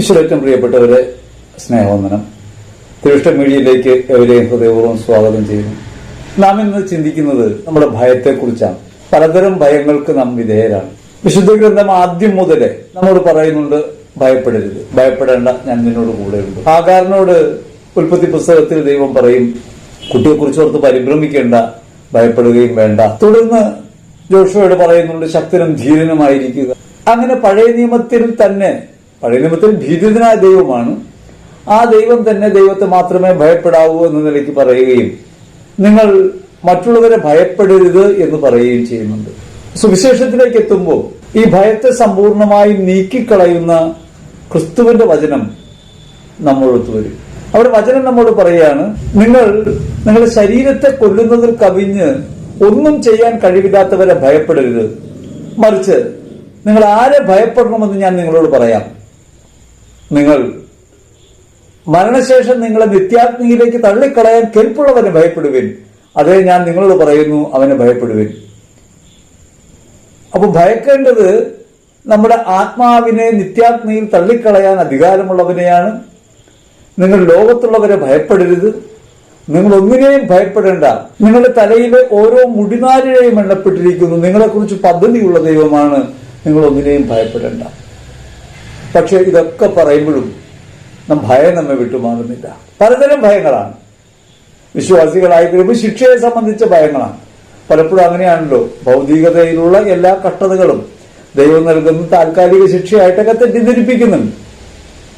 ഈശ്വരേറ്റം പ്രിയപ്പെട്ടവരെ സ്നേഹവന്ദനം. തിരുഷ്ട മീഡിയയിലേക്ക് എവരെയും ഹൃദയപൂർവം സ്വാഗതം ചെയ്യുന്നു. നാം ഇന്ന് ചിന്തിക്കുന്നത് നമ്മുടെ ഭയത്തെക്കുറിച്ചാണ്. പലതരം ഭയങ്ങൾക്ക് നാം വിധേയരാണ്. വിശുദ്ധ ഗ്രന്ഥം ആദ്യം മുതലേ നമ്മോട് പറയുന്നുണ്ട് ഭയപ്പെടരുത്. ഭയപ്പെടേണ്ട ഞാൻ നിന്നോട് കൂടെയുണ്ട്. ആകാരനോട് ഉൽപ്പത്തി പുസ്തകത്തിൽ ദൈവം പറയും കുട്ടിയെക്കുറിച്ച് ഓർത്ത് പരിഭ്രമിക്കേണ്ട ഭയപ്പെടുകയും വേണ്ട. തുടർന്ന് ജോഷുവയോട് പറയുന്നുണ്ട് ശക്തനും ധീരനുമായിരിക്കുക. അങ്ങനെ പഴയ നിയമത്തിൽ തന്നെ പഴയ നിയമത്തിൽ ഭീതിതനായ ദൈവമാണ്. ആ ദൈവം തന്നെ ദൈവത്തെ മാത്രമേ ഭയപ്പെടാവൂ എന്ന നിലയ്ക്ക് പറയുകയും നിങ്ങൾ മറ്റുള്ളവരെ ഭയപ്പെടരുത് എന്ന് പറയുകയും ചെയ്യുന്നുണ്ട്. സുവിശേഷത്തിലേക്ക് എത്തുമ്പോൾ ഈ ഭയത്തെ സമ്പൂർണമായും നീക്കിക്കളയുന്ന ക്രിസ്തുവിന്റെ വചനം നമ്മളടുത്ത് വരും. അവിടെ വചനം നമ്മോട് പറയാണ് നിങ്ങൾ നിങ്ങളുടെ ശരീരത്തെ കൊല്ലുന്നതിൽ കവിഞ്ഞ് ഒന്നും ചെയ്യാൻ കഴിവില്ലാത്തവരെ ഭയപ്പെടരുത്. മറിച്ച് നിങ്ങൾ ആരെ ഭയപ്പെടണമെന്ന് ഞാൻ നിങ്ങളോട് പറയാം. നിങ്ങൾ മരണശേഷം നിങ്ങളെ നിത്യാഗ്നിയിലേക്ക് തള്ളിക്കളയാൻ കെൽപ്പുള്ളവനെ ഭയപ്പെടുവിൻ. അതേ ഞാൻ നിങ്ങളോട് പറയുന്നു അവനെ ഭയപ്പെടുവിൻ. അപ്പൊ ഭയക്കേണ്ടത് നമ്മുടെ ആത്മാവിനെ നിത്യാഗ്നിയിൽ തള്ളിക്കളയാൻ അധികാരമുള്ളവനെയാണ്. നിങ്ങൾ ലോകത്തുള്ളവരെ ഭയപ്പെടരുത്. നിങ്ങൾ ഒന്നിനെയും ഭയപ്പെടേണ്ട. നിങ്ങളുടെ തലയിലെ ഓരോ മുടിനാലിനെയും എണ്ണപ്പെട്ടിരിക്കുന്നു. നിങ്ങളെക്കുറിച്ച് പദ്ധതിയുള്ള ദൈവമാണ്. നിങ്ങൾ ഒന്നിനെയും ഭയപ്പെടേണ്ട. പക്ഷെ ഇതൊക്കെ പറയുമ്പോഴും നാം ഭയം നമ്മെ വിട്ടുമാറുന്നില്ല പലതരം ഭയങ്ങളാണ്. വിശ്വാസികളായി കഴിയുമ്പോൾ ശിക്ഷയെ സംബന്ധിച്ച ഭയങ്ങളാണ്. പലപ്പോഴും അങ്ങനെയാണല്ലോ. ഭൗതികതയിലുള്ള എല്ലാ കഷ്ടതകളും ദൈവം നൽകുന്ന താൽക്കാലിക ശിക്ഷയായിട്ടൊക്കെ തെറ്റിദ്ധരിപ്പിക്കുന്നുണ്ട്.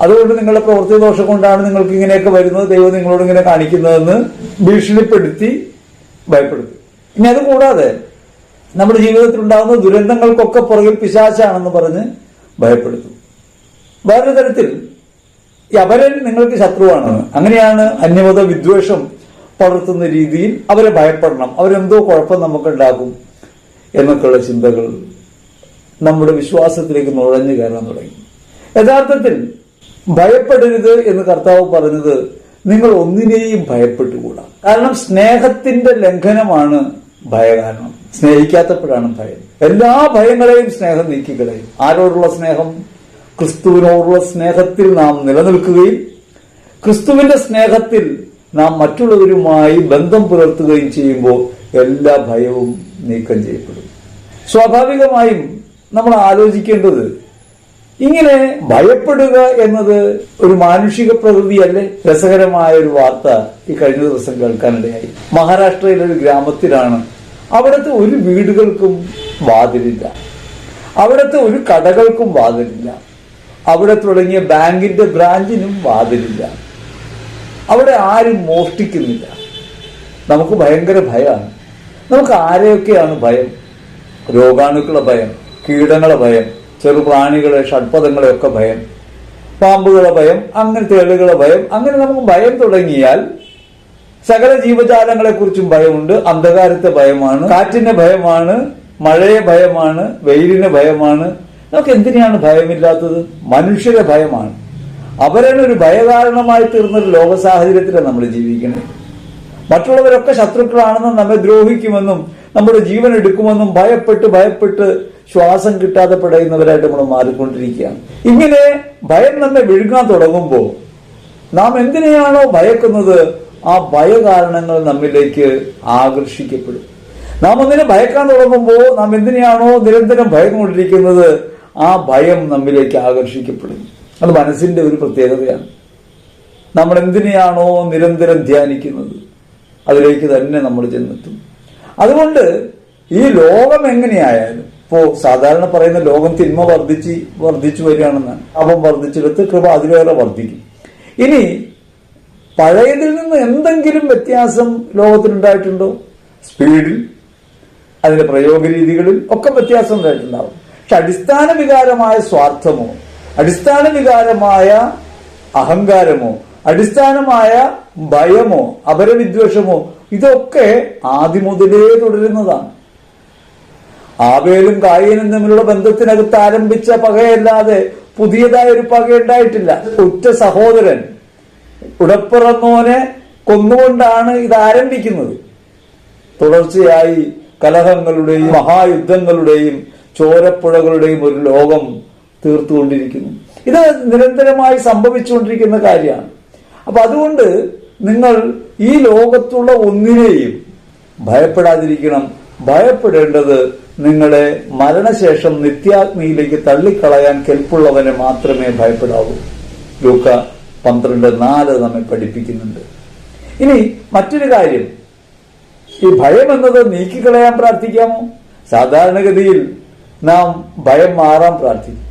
അതുകൊണ്ട് നിങ്ങളുടെ പ്രവൃത്തി ദോഷം കൊണ്ടാണ് നിങ്ങൾക്ക് ഇങ്ങനെയൊക്കെ വരുന്നത്. ദൈവം നിങ്ങളോട് ഇങ്ങനെ കാണിക്കുന്നതെന്ന് ഭീഷണിപ്പെടുത്തി ഭയപ്പെടുത്തി. ഇനി അത് കൂടാതെ നമ്മുടെ ജീവിതത്തിൽ ഉണ്ടാകുന്ന ദുരന്തങ്ങൾക്കൊക്കെ പുറകിൽ പിശാശാണെന്ന് പറഞ്ഞ് ഭയപ്പെടുത്തും. വേറൊരു തരത്തിൽ ഈ അപരൻ നിങ്ങൾക്ക് ശത്രുവാണ്. അങ്ങനെയാണ് അന്യമത വിദ്വേഷം പടർത്തുന്ന രീതിയിൽ അവരെ ഭയപ്പെടണം. അവരെന്തോ കുഴപ്പം നമുക്കുണ്ടാകും എന്നൊക്കെയുള്ള ചിന്തകൾ നമ്മുടെ വിശ്വാസത്തിലേക്ക് നുഴഞ്ഞു കയറാൻ തുടങ്ങി. യഥാർത്ഥത്തിൽ ഭയപ്പെടരുത് എന്ന് കർത്താവ് പറഞ്ഞത് നിങ്ങൾ ഒന്നിനെയും ഭയപ്പെട്ടുകൂടാ. കാരണം സ്നേഹത്തിന്റെ ലംഘനമാണ് ഭയകാരണം സ്നേഹിക്കാത്തപ്പോഴാണ് ഭയം. എല്ലാ ഭയങ്ങളെയും സ്നേഹം നീക്കിക്കളയും. ആരോടുള്ള സ്നേഹം? ക്രിസ്തുവിനോടുള്ള സ്നേഹത്തിൽ നാം നിലനിൽക്കുകയും ക്രിസ്തുവിന്റെ സ്നേഹത്തിൽ നാം മറ്റുള്ളവരുമായി ബന്ധം പുലർത്തുകയും ചെയ്യുമ്പോൾ എല്ലാ ഭയവും നീക്കം ചെയ്യപ്പെടും. സ്വാഭാവികമായും നമ്മൾ ആലോചിക്കേണ്ടത് ഇങ്ങനെ ഭയപ്പെടുക എന്നത് ഒരു മാനുഷിക പ്രകൃതിയല്ലേ? രസകരമായ ഒരു വാർത്ത ഈ കഴിഞ്ഞ ദിവസം കേൾക്കാനിടയായി. മഹാരാഷ്ട്രയിലെ ഒരു ഗ്രാമത്തിലാണ് അവിടുത്തെ ഒരു വീടുകൾക്കും വാതിലില്ല. അവിടുത്തെ ഒരു കടകൾക്കും വാതിലില്ല. അവിടെ തുടങ്ങിയ ബാങ്കിന്റെ ബ്രാഞ്ചിനും വാതിലില്ല. അവിടെ ആരും മോഷ്ടിക്കുന്നില്ല. നമുക്ക് ഭയങ്കര ഭയമാണ്. നമുക്ക് ആരെയൊക്കെയാണ് ഭയം? രോഗാണുക്കളെ ഭയം കീടങ്ങളെ ഭയം ചെറുപ്രാണികളെ ഷഡ്പഥങ്ങളെയൊക്കെ ഭയം പാമ്പുകളെ ഭയം അങ്ങനത്തെ തേളുകളെ ഭയം. അങ്ങനെ നമുക്ക് ഭയം തുടങ്ങിയാൽ സകല ജീവജാലങ്ങളെ കുറിച്ചും ഭയമുണ്ട്. അന്ധകാരത്തെ ഭയമാണ്. കാറ്റിന്റെ ഭയമാണ്. മഴയെ ഭയമാണ്. വെയിലിന് ഭയമാണ്. നമുക്ക് എന്തിനാണ് ഭയമില്ലാത്തത്? മനുഷ്യരെ ഭയമാണ്. അവരാണ് ഒരു ഭയകാരണമായി തീർന്നൊരു ലോക സാഹചര്യത്തിലാണ് നമ്മൾ ജീവിക്കുന്നത്. മറ്റുള്ളവരൊക്കെ ശത്രുക്കളാണെന്നും നമ്മെ ദ്രോഹിക്കുമെന്നും നമ്മുടെ ജീവൻ എടുക്കുമെന്നും ഭയപ്പെട്ട് ഭയപ്പെട്ട് ശ്വാസം കിട്ടാതെ പിടയുന്നവരായിട്ട് നമ്മൾ മാറിക്കൊണ്ടിരിക്കുകയാണ്. ഇങ്ങനെ ഭയം നമ്മെ വിഴുങ്ങാൻ തുടങ്ങുമ്പോൾ നാം എന്തിനെയാണോ ഭയക്കുന്നത് ആ ഭയകാരണങ്ങൾ നമ്മിലേക്ക് ആകർഷിക്കപ്പെടും. നാം ഒന്നിനെ ഭയക്കാൻ തുടങ്ങുമ്പോൾ നാം എന്തിനെയാണോ നിരന്തരം ഭയന്നുകൊണ്ടിരിക്കുന്നത് ആ ഭയം നമ്മിലേക്ക് ആകർഷിക്കപ്പെടും അത് മനസ്സിന്റെ ഒരു പ്രത്യേകതയാണ്. നമ്മൾ എന്തിനെയാണോ നിരന്തരം ധ്യാനിക്കുന്നത് അതിലേക്ക് തന്നെ നമ്മൾ ചെന്നെത്തും. അതുകൊണ്ട് ഈ ലോകം എങ്ങനെയായാലും ഇപ്പോ സാധാരണ പറയുന്ന ലോകം തിന്മ വർദ്ധിച്ച് വർദ്ധിച്ചു വരികയാണെന്നാണ് അവൻ വർദ്ധിച്ചെടുത്ത് കൃപ അതിലേറെ വർദ്ധിക്കും. ഇനി പഴയതിൽ നിന്ന് എന്തെങ്കിലും വ്യത്യാസം ലോകത്തിനുണ്ടായിട്ടുണ്ടോ സ്പീഡിൽ അതിന്റെ പ്രയോഗ രീതികളിൽ ഒക്കെ വ്യത്യാസം ഉണ്ടായിട്ടുണ്ടാവും. പക്ഷെ അടിസ്ഥാന വികാരമായ സ്വാർത്ഥമോ അടിസ്ഥാന വികാരമായ അഹങ്കാരമോ അടിസ്ഥാനമായ ഭയമോ അപരവിദ്വേഷമോ ഇതൊക്കെ ആദ്യം മുതലേ തുടരുന്നതാണ്. ആബേലും കായനും തമ്മിലുള്ള ബന്ധത്തിനകത്ത് ആരംഭിച്ച പകയല്ലാതെ പുതിയതായ ഒരു പക ഉണ്ടായിട്ടില്ല. ഉറ്റ സഹോദരൻ ഉടപ്പിറന്നോനെ കൊന്നുകൊണ്ടാണ് ഇത് ആരംഭിക്കുന്നത്. തുടർച്ചയായി കലഹങ്ങളുടെയും മഹായുദ്ധങ്ങളുടെയും ചോരപ്പുഴകളുടെയും ഒരു ലോകം തീർത്തുകൊണ്ടിരിക്കുന്നു. ഇത് നിരന്തരമായി സംഭവിച്ചുകൊണ്ടിരിക്കുന്ന കാര്യമാണ്. അപ്പൊ അതുകൊണ്ട് നിങ്ങൾ ഈ ലോകത്തുള്ള ഒന്നിനെയും ഭയപ്പെടാതിരിക്കണം. ഭയപ്പെടേണ്ടത് നിങ്ങളെ മരണശേഷം നിത്യാഗ്നിയിലേക്ക് തള്ളിക്കളയാൻ കെൽപ്പുള്ളവനെ മാത്രമേ ഭയപ്പെടാവൂ. ലൂക്ക പന്ത്രണ്ട് നാല് നമ്മെ പഠിപ്പിക്കുന്നുണ്ട്. ഇനി മറ്റൊരു കാര്യം. ഈ ഭയം എന്നത് നീക്കിക്കളയാൻ പ്രാർത്ഥിക്കാമോ? സാധാരണഗതിയിൽ നാം ഭയം മാറാൻ പ്രാർത്ഥിക്കും.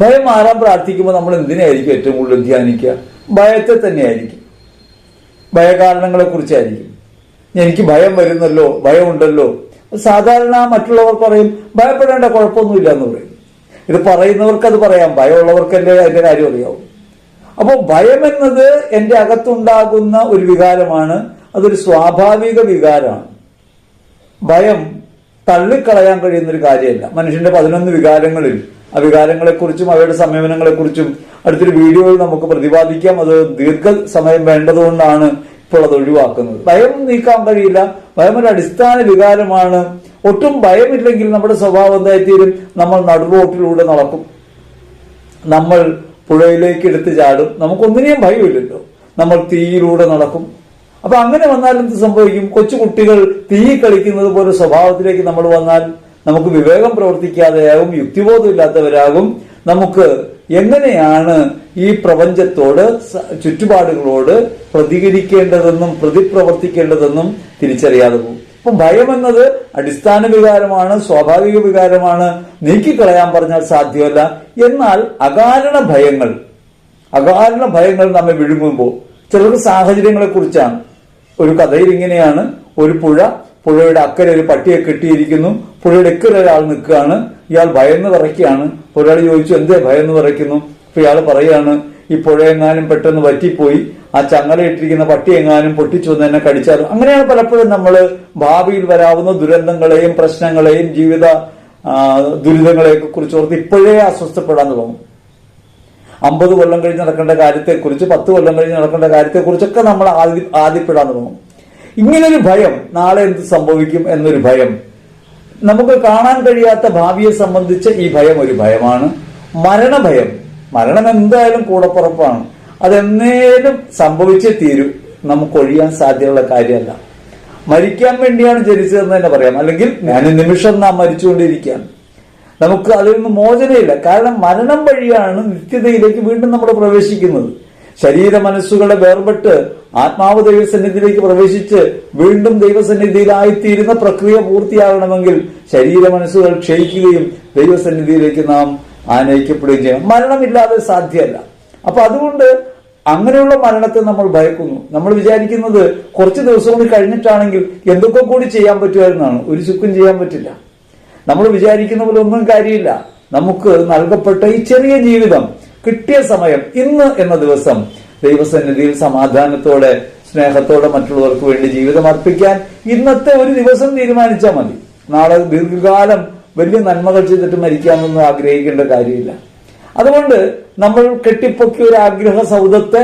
ഭയം മാറാൻ പ്രാർത്ഥിക്കുമ്പോൾ നമ്മൾ എന്തിനായിരിക്കും ഏറ്റവും കൂടുതൽ ധ്യാനിക്കുക? ഭയത്തെ തന്നെയായിരിക്കും. ഭയകാരണങ്ങളെ കുറിച്ചായിരിക്കും എനിക്ക് ഭയം വരുന്നല്ലോ ഭയമുണ്ടല്ലോ. സാധാരണ മറ്റുള്ളവർ പറയും ഭയപ്പെടേണ്ട കുഴപ്പമൊന്നുമില്ല എന്ന് പറയും. ഇത് പറയുന്നവർക്ക് അത് പറയാം. ഭയമുള്ളവർക്ക് എന്റെ അതിന്റെ കാര്യം അറിയാവും. അപ്പോൾ ഭയം എന്നത് എന്റെ അകത്തുണ്ടാകുന്ന ഒരു വികാരമാണ്. അതൊരു സ്വാഭാവിക വികാരമാണ്. ഭയം തള്ളിക്കളയാൻ കഴിയുന്ന ഒരു കാര്യമല്ല. മനുഷ്യന്റെ പതിനൊന്ന് വികാരങ്ങളിൽ ആ വികാരങ്ങളെക്കുറിച്ചും അവയുടെ സംയമനങ്ങളെക്കുറിച്ചും അടുത്തൊരു വീഡിയോയിൽ നമുക്ക് പ്രതിപാദിക്കാം. അത് ദീർഘ സമയം വേണ്ടതുകൊണ്ടാണ് ഇപ്പോൾ അത് ഒഴിവാക്കുന്നത്. ഭയം നീക്കാൻ കഴിയില്ല. ഭയം ഒരു അടിസ്ഥാന വികാരമാണ്. ഒട്ടും ഭയമില്ലെങ്കിൽ നമ്മുടെ സ്വഭാവം എന്തായിത്തീരും? നമ്മൾ നടുറോട്ടിലൂടെ നടക്കും. നമ്മൾ പുഴയിലേക്ക് എടുത്ത് ചാടും. നമുക്കൊന്നിനെയും ഭയമില്ലല്ലോ. നമ്മൾ തീയിലൂടെ നടക്കും. അപ്പൊ അങ്ങനെ വന്നാൽ എന്ത് സംഭവിക്കും? കൊച്ചു കുട്ടികൾ തീ കളിക്കുന്നത് പോലെ സ്വഭാവത്തിലേക്ക് നമ്മൾ വന്നാൽ നമുക്ക് വിവേകം പ്രവർത്തിക്കാതെയാകും യുക്തിബോധമില്ലാത്തവരാകും നമുക്ക് എങ്ങനെയാണ് ഈ പ്രപഞ്ചത്തോട് ചുറ്റുപാടുകളോട് പ്രതികരിക്കേണ്ടതെന്നും പ്രതിപ്രവർത്തിക്കേണ്ടതെന്നും തിരിച്ചറിയാതെ പോകും. ഇപ്പം ഭയം എന്നത് അടിസ്ഥാന വികാരമാണ് സ്വാഭാവിക വികാരമാണ്. നീക്കിക്കളയാൻ പറഞ്ഞാൽ സാധ്യമല്ല. എന്നാൽ അകാരണ ഭയങ്ങൾ അകാരണ ഭയങ്ങൾ നമ്മെ വിഴുങ്ങുമ്പോൾ ചിലർക്ക് സാഹചര്യങ്ങളെ കുറിച്ചാണ് ഒരു കഥയിൽ ഇങ്ങനെയാണ് ഒരു പുഴ പുഴയുടെ അക്കരെ ഒരു പട്ടിയെ കെട്ടിയിരിക്കുന്നു. പുഴയുടെ ഇക്കരെ ഒരാൾ നിൽക്കുകയാണ്. ഇയാൾ ഭയന്ന് പറയ്ക്കുകയാണ് ഒരാൾ ചോദിച്ചു എന്തേ ഭയന്ന് പറയ്ക്കുന്നു അപ്പൊ ഇയാൾ പറയാണ് ഈ പുഴയെങ്ങാനും പെട്ടെന്ന് വറ്റിപ്പോയി. ആ ചങ്ങലയിട്ടിരിക്കുന്ന പട്ടി എങ്ങാനും പൊട്ടിച്ചു വന്ന് എന്നെ കടിച്ചാലും. അങ്ങനെയാണ് പലപ്പോഴും നമ്മൾ ഭാവിയിൽ വരാവുന്ന ദുരന്തങ്ങളെയും പ്രശ്നങ്ങളെയും ജീവിത ദുരിതങ്ങളെയൊക്കെ കുറിച്ച് ഓർത്ത് ഇപ്പോഴേ അസ്വസ്ഥപ്പെടാൻ തുടങ്ങും. അമ്പത് കൊല്ലം കഴിഞ്ഞ് നടക്കേണ്ട കാര്യത്തെക്കുറിച്ച് പത്ത് കൊല്ലം കഴിഞ്ഞ് നടക്കേണ്ട കാര്യത്തെക്കുറിച്ചൊക്കെ നമ്മൾ ആദ്യ ആദ്യപ്പെടാൻ തുടങ്ങും. ഇങ്ങനൊരു ഭയം നാളെ എന്ത് സംഭവിക്കും എന്നൊരു ഭയം. നമുക്ക് കാണാൻ കഴിയാത്ത ഭാവിയെ സംബന്ധിച്ച് ഈ ഭയം ഒരു ഭയമാണ്. മരണഭയം. മരണം എന്തായാലും കൂടപ്പുറപ്പാണ്. അതെന്നേലും സംഭവിച്ചേ തീരും. നമുക്ക് ഒഴിയാൻ സാധ്യതയുള്ള കാര്യമല്ല. മരിക്കാൻ വേണ്ടിയാണ് ജനിച്ചതെന്ന് തന്നെ പറയാം. അല്ലെങ്കിൽ ഞാൻ നിമിഷം നാം മരിച്ചുകൊണ്ടിരിക്കുകയാണ്. നമുക്ക് അതിൽ നിന്ന് മോചനയില്ല കാരണം മരണം വഴിയാണ് നിത്യതയിലേക്ക് വീണ്ടും നമ്മൾ പ്രവേശിക്കുന്നത്. ശരീര മനസ്സുകളെ വേർപെട്ട് ആത്മാവ് ദൈവസന്നിധിയിലേക്ക് പ്രവേശിച്ച് വീണ്ടും ദൈവസന്നിധിയിലായിത്തീരുന്ന പ്രക്രിയ പൂർത്തിയാകണമെങ്കിൽ ശരീര മനസ്സുകൾ ക്ഷയിക്കുകയും ദൈവസന്നിധിയിലേക്ക് നാം ആനയിക്കപ്പെടുകയും ചെയ്യണം മരണമില്ലാതെ സാധ്യമല്ല. അപ്പൊ അതുകൊണ്ട് അങ്ങനെയുള്ള മരണത്തെ നമ്മൾ ഭയക്കുന്നു. നമ്മൾ വിചാരിക്കുന്നത് കുറച്ച് ദിവസം കൂടി കഴിഞ്ഞിട്ടാണെങ്കിൽ എന്തൊക്കെ കൂടി ചെയ്യാൻ പറ്റുമായിരുന്നാണ്. ഒരു ചുക്കും ചെയ്യാൻ പറ്റില്ല. നമ്മൾ വിചാരിക്കുന്ന പോലെ ഒന്നും കാര്യമില്ല. നമുക്ക് നൽകപ്പെട്ട ഈ ചെറിയ ജീവിതം കിട്ടിയ സമയം ഇന്ന് എന്ന ദിവസം ദൈവസന്നിധിയിൽ സമാധാനത്തോടെ സ്നേഹത്തോടെ മറ്റുള്ളവർക്ക് വേണ്ടി ജീവിതം അർപ്പിക്കാൻ ഇന്നത്തെ ഒരു ദിവസം തീരുമാനിച്ചാൽ മതി. നാളെ ദീർഘകാലം വലിയ നന്മകൾ ചെയ്തിട്ട് മരിക്കാമെന്ന് ആഗ്രഹിക്കേണ്ട കാര്യമില്ല. അതുകൊണ്ട് നമ്മൾ കെട്ടിപ്പൊക്കിയ ഒരു ആഗ്രഹ സൗധത്തെ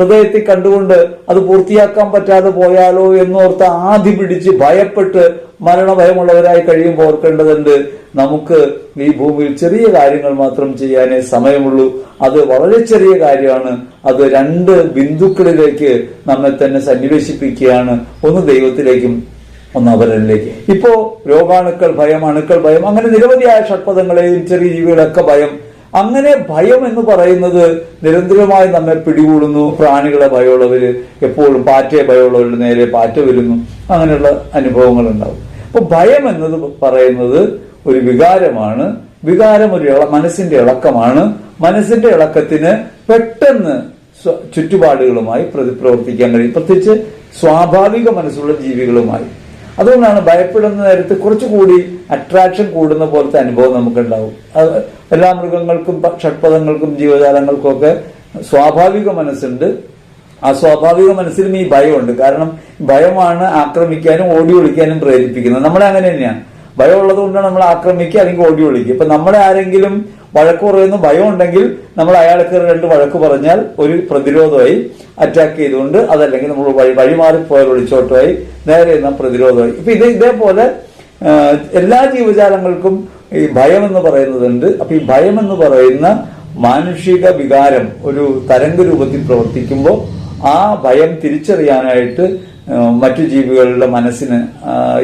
ഹൃദയത്തിൽ കണ്ടുകൊണ്ട് അത് പൂർത്തിയാക്കാൻ പറ്റാതെ പോയാലോ എന്നോർത്ത് ആദ്യ പിടിച്ച് ഭയപ്പെട്ട് മരണഭയമുള്ളവരായി കഴിയുമ്പോൾ ഓർക്കേണ്ടതുണ്ട് നമുക്ക് ഈ ഭൂമിയിൽ ചെറിയ കാര്യങ്ങൾ മാത്രം ചെയ്യാനേ സമയമുള്ളൂ. അത് വളരെ ചെറിയ കാര്യമാണ്. അത് രണ്ട് ബിന്ദുക്കളിലേക്ക് നമ്മെ തന്നെ സന്നിവേശിപ്പിക്കുകയാണ്. ഒന്ന് ദൈവത്തിലേക്കും ഒന്ന് അവരിലേക്ക്. ഇപ്പോ രോഗാണുക്കൾ ഭയം അണുക്കൾ ഭയം അങ്ങനെ നിരവധിയായ ഷഡ്പഥങ്ങളെയും ചെറിയ ജീവികളൊക്കെ ഭയം അങ്ങനെ ഭയം എന്ന് പറയുന്നത് നിരന്തരമായി നമ്മെ പിടികൂടുന്നു. പ്രാണികളെ ഭയമുള്ളവര് എപ്പോഴും പാറ്റയെ ഭയമുള്ളവരുടെ നേരെ പാറ്റ വരുന്നു. അങ്ങനെയുള്ള അനുഭവങ്ങൾ ഉണ്ടാവും അപ്പൊ ഭയം എന്നത് പറയുന്നത് ഒരു വികാരമാണ്. വികാരം ഒരു മനസ്സിന്റെ ഇളക്കമാണ്. മനസ്സിന്റെ ഇളക്കത്തിന് പെട്ടെന്ന് ചുറ്റുപാടുകളുമായി പ്രതിപ്രവർത്തിക്കാൻ കഴിയും. പ്രത്യേകിച്ച് സ്വാഭാവിക മനസ്സുള്ള ജീവികളുമായി. അതുകൊണ്ടാണ് ഭയപ്പെടുന്ന നേരത്ത് കുറച്ചുകൂടി അട്രാക്ഷൻ കൂടുന്ന പോലത്തെ അനുഭവം നമുക്കുണ്ടാവും. അത് എല്ലാ മൃഗങ്ങൾക്കും ഷഡ്പഥങ്ങൾക്കും ഷഡ്പദങ്ങൾക്കും ജീവജാലങ്ങൾക്കും ഒക്കെ സ്വാഭാവിക മനസ്സുണ്ട്. ആ സ്വാഭാവിക മനസ്സിലും ഈ ഭയമുണ്ട്. കാരണം ഭയമാണ് ആക്രമിക്കാനും ഓടി ഒളിക്കാനും പ്രേരിപ്പിക്കുന്നത്. നമ്മളെ അങ്ങനെ തന്നെയാണ് ഭയം ഉള്ളത് കൊണ്ടാണ് നമ്മൾ ആക്രമിക്കുക അല്ലെങ്കിൽ ഓടി ഒളിക്കുക. ഇപ്പൊ നമ്മളെ ആരെങ്കിലും വഴക്ക് പറയുന്ന ഭയം ഉണ്ടെങ്കിൽ നമ്മൾ അയാൾക്ക് രണ്ട് വഴക്ക് പറഞ്ഞാൽ ഒരു പ്രതിരോധമായി അറ്റാക്ക് ചെയ്തുകൊണ്ട് അതല്ലെങ്കിൽ നമ്മൾ വഴി വഴിമാറിപ്പോയാൽ ഒളിച്ചോട്ടമായി നേരെ എന്ന പ്രതിരോധമായി. ഇപ്പൊ ഇത് ഇതേപോലെ എല്ലാ ജീവജാലങ്ങൾക്കും ഈ ഭയം എന്ന് പറയുന്നതുണ്ട് അപ്പൊ ഈ ഭയം എന്ന് പറയുന്ന മാനുഷിക വികാരം ഒരു തരംഗ രൂപത്തിൽ പ്രവർത്തിക്കുമ്പോൾ ആ ഭയം തിരിച്ചറിയാനായിട്ട് മറ്റു ജീവികളുടെ മനസ്സിന്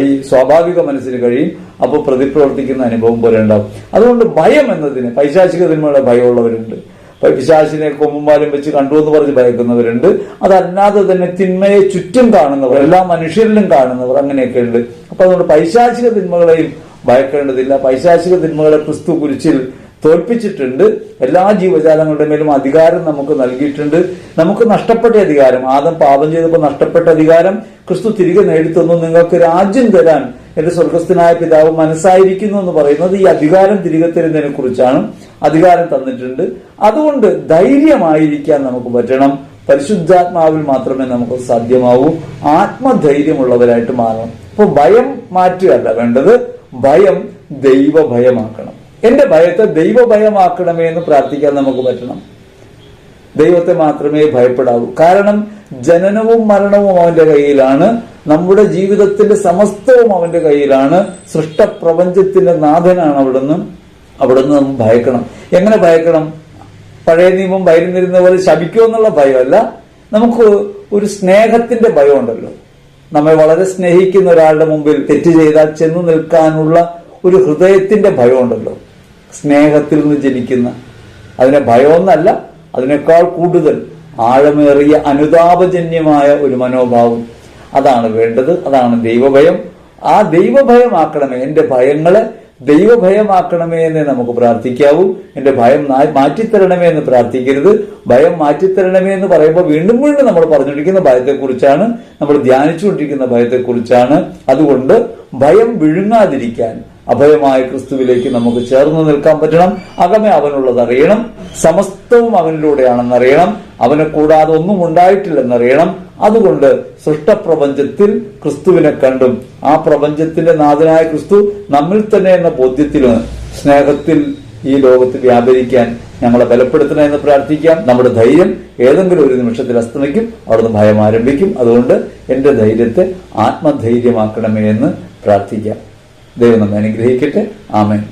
ഈ സ്വാഭാവിക മനസ്സിന് കഴിയും. അപ്പോൾ പ്രതിപ്രവർത്തിക്കുന്ന അനുഭവം പോലെ ഉണ്ടാവും. അതുകൊണ്ട് ഭയം എന്നതിന് പൈശാചിക തിന്മയുടെ ഭയമുള്ളവരുണ്ട്. പിശാചിനെ കൊമ്പുമ്പാലും വെച്ച് കണ്ടു എന്ന് പറഞ്ഞ് ഭയക്കുന്നവരുണ്ട്. അതല്ലാതെ തന്നെ തിന്മയെ ചുറ്റും കാണുന്നവർ എല്ലാ മനുഷ്യരിലും കാണുന്നവർ അങ്ങനെയൊക്കെ ഉണ്ട് അപ്പൊ അതുകൊണ്ട് പൈശാചിക തിന്മകളെയും ഭയക്കേണ്ടതില്ല. പൈശാചിക തിന്മകളെ ക്രിസ്തു കുരിച്ചിൽ തോൽപ്പിച്ചിട്ടുണ്ട്. എല്ലാ ജീവജാലങ്ങളുടെ മേലും അധികാരം നമുക്ക് നൽകിയിട്ടുണ്ട്. നമുക്ക് നഷ്ടപ്പെട്ട അധികാരം ആദം പാപം ചെയ്തപ്പോൾ നഷ്ടപ്പെട്ട അധികാരം ക്രിസ്തു തിരികെ നേടിത്തന്നു. നിങ്ങൾക്ക് രാജ്യം തരാൻ എന്റെ സ്വർഗസ്ഥനായ പിതാവ് മനസ്സായിരിക്കുന്നു എന്ന് പറയുന്നത് ഈ അധികാരം തിരികെ തരുന്നതിനെ കുറിച്ചാണ് അധികാരം തന്നിട്ടുണ്ട്. അതുകൊണ്ട് ധൈര്യമായിരിക്കാൻ നമുക്ക് പറ്റണം. പരിശുദ്ധാത്മാവിൽ മാത്രമേ നമുക്ക് സാധ്യമാവൂ. ആത്മധൈര്യമുള്ളവരായിട്ട് മാറണം. അപ്പൊ ഭയം മാറ്റുകയല്ല വേണ്ടത്. ഭയം ദൈവഭയമാക്കണം. എന്റെ ഭയത്തെ ദൈവഭയമാക്കണമേ എന്ന് പ്രാർത്ഥിക്കാൻ നമുക്ക് പറ്റണം. ദൈവത്തെ മാത്രമേ ഭയപ്പെടാവൂ. കാരണം ജനനവും മരണവും അവന്റെ കയ്യിലാണ്. നമ്മുടെ ജീവിതത്തിന്റെ സമസ്തവും അവന്റെ കയ്യിലാണ്. സൃഷ്ടപ്രപഞ്ചത്തിന്റെ നാഥനാണ് അവിടുന്ന്. അവിടുന്ന് നമ്മൾ ഭയക്കണം. എങ്ങനെ ഭയക്കണം? പഴയ നിയമം ഭയന്നിരുന്ന പോലെ ശപിക്കുമെന്നുള്ള ഭയമല്ല. നമുക്ക് ഒരു സ്നേഹത്തിന്റെ ഭയമുണ്ടല്ലോ. നമ്മെ വളരെ സ്നേഹിക്കുന്ന ഒരാളുടെ മുമ്പിൽ തെറ്റ് ചെയ്താൽ ചെന്നു നിൽക്കാനുള്ള ഒരു ഹൃദയത്തിന്റെ ഭയമുണ്ടല്ലോ. സ്നേഹത്തിൽ നിന്ന് ജനിക്കുന്ന അതിനെ ഭയമൊന്നല്ല അതിനേക്കാൾ കൂടുതൽ ആഴമേറിയ അനുതാപജന്യമായ ഒരു മനോഭാവം അതാണ് വേണ്ടത് അതാണ് ദൈവഭയം. ആ ദൈവഭയമാക്കണമേ. എന്റെ ഭയങ്ങളെ ദൈവഭയമാക്കണമേ എന്ന് നമുക്ക് പ്രാർത്ഥിക്കാവൂ. എന്റെ ഭയം മാറ്റിത്തരണമേ എന്ന് പ്രാർത്ഥിക്കരുത്. ഭയം മാറ്റിത്തരണമേ എന്ന് പറയുമ്പോൾ വീണ്ടും വീണ്ടും നമ്മൾ പറഞ്ഞുകൊണ്ടിരിക്കുന്ന ഭയത്തെക്കുറിച്ചാണ്. നമ്മൾ ധ്യാനിച്ചുകൊണ്ടിരിക്കുന്ന ഭയത്തെക്കുറിച്ചാണ്. അതുകൊണ്ട് ഭയം വിഴുങ്ങാതിരിക്കാൻ അഭയമായ ക്രിസ്തുവിലേക്ക് നമുക്ക് ചേർന്ന് നിൽക്കാൻ പറ്റണം. അകമേ അവനുള്ളത് അറിയണം. സമസ്തവും അവനിലൂടെയാണെന്നറിയണം അവനെ കൂടാതെ ഒന്നും ഉണ്ടായിട്ടില്ലെന്നറിയണം അതുകൊണ്ട് സൃഷ്ടപ്രപഞ്ചത്തിൽ ക്രിസ്തുവിനെ കണ്ടും. ആ പ്രപഞ്ചത്തിന്റെ നാഥനായ ക്രിസ്തു നമ്മിൽ തന്നെ എന്ന ബോധ്യത്തിൽ സ്നേഹത്തിൽ ഈ ലോകത്ത് വ്യാപരിക്കാൻ ഞങ്ങളെ ബലപ്പെടുത്തണമെന്ന് പ്രാർത്ഥിക്കാം. നമ്മുടെ ധൈര്യം ഏതെങ്കിലും ഒരു നിമിഷത്തിൽ അസ്തമിക്കും അവിടുന്ന് ഭയം ആരംഭിക്കും. അതുകൊണ്ട് എന്റെ ധൈര്യത്തെ ആത്മധൈര്യമാക്കണമേ എന്ന് പ്രാർത്ഥിക്കാം. ദൈവം നമ്മെ അനുഗ്രഹിക്കട്ടെ. ആമേൻ.